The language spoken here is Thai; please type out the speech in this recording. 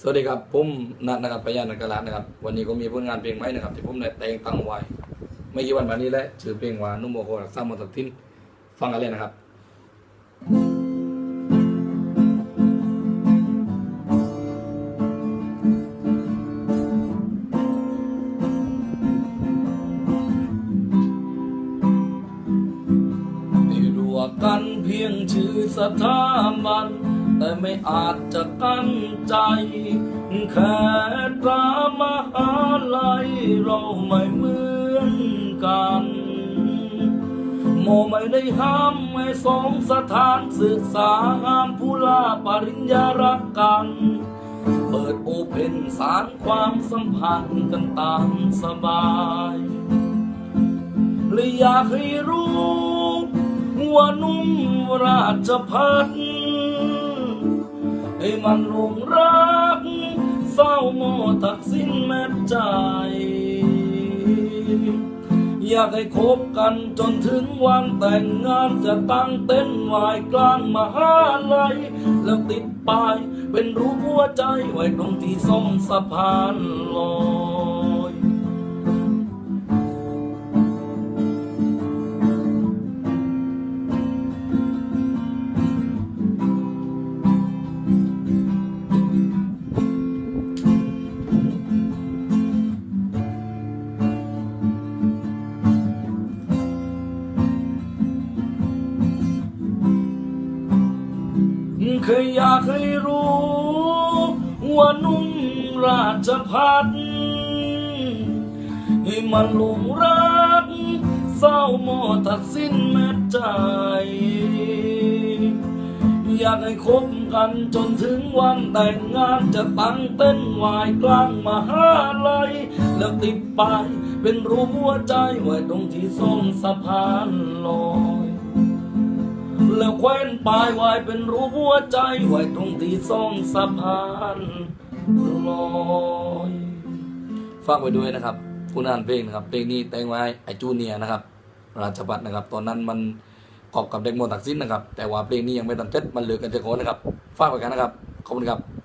สวัสดีครับผมนัทนะครับพยานนักกลาดนะครับ วันนี้ก็มีผลงานเพลงใหม่นะครับที่ผมได้แต่งตั้งไว้ไม่กี่วันมานี้แหละชื่อเพลงว่านุ่มโมโครักซ้ำมตัดทินฟังกันเลยนะครับไม่รู้ว่ากันเพียงชื่อสถาบัน แต่ไม่อาจจะกั้นใจ แค่ตรามหาลัยเราไม่เหมือนกัน โมไม่ได้ห้ามให้สองสถานศึกษาห้ามผู้ลาปริญญารักกัน เปิดโอเพนสารความสัมพันธ์กันตามสบายเลยอยากให้รู้ว่านุ่มราชพัฒน์ ให้มันหลงรัก เศร้าโมทักสิ้นแม้ใจ อยากให้คบกันจนถึงวันแต่งงานจะตั้งเต้นท์ไหวกลางมหาลัยแล้วติดป้ายเป็นรูปหัวใจไว้ตรงที่ส้มสะพานลอย เคยอยากให้รู้ ว่านุ่มราชพัฒน์ให้มันหลงรักเศร้าโมทักสิ้นแม้ใจอยากให้คบกันจนถึงวันแต่งงานจะตั้งเต้นท์ไหวกลางมหาลัยแล้วติดป้ายเป็นรูปหัวใจไว้ตรงที่ส้มสะพานลอย แล้วแคว้นปลายไว้เป็นรูปหัวใจไว้ตรงที่ซ่องสะพานลอยฟังไปด้วยนะครับผู้นานเพลงนะครับเพลงนี้แต่งไว้ไอจูเนียนะครับ ราชบัตรนะครับ ตอนนั้นมันกอบกับเด็กโมตักซินนะครับ แต่ว่าเพลงนี้ยังไม่ตันเจ็ดมันเหลือกันจะโคนนะครับฝากไปกันนะครับขอบคุณครับ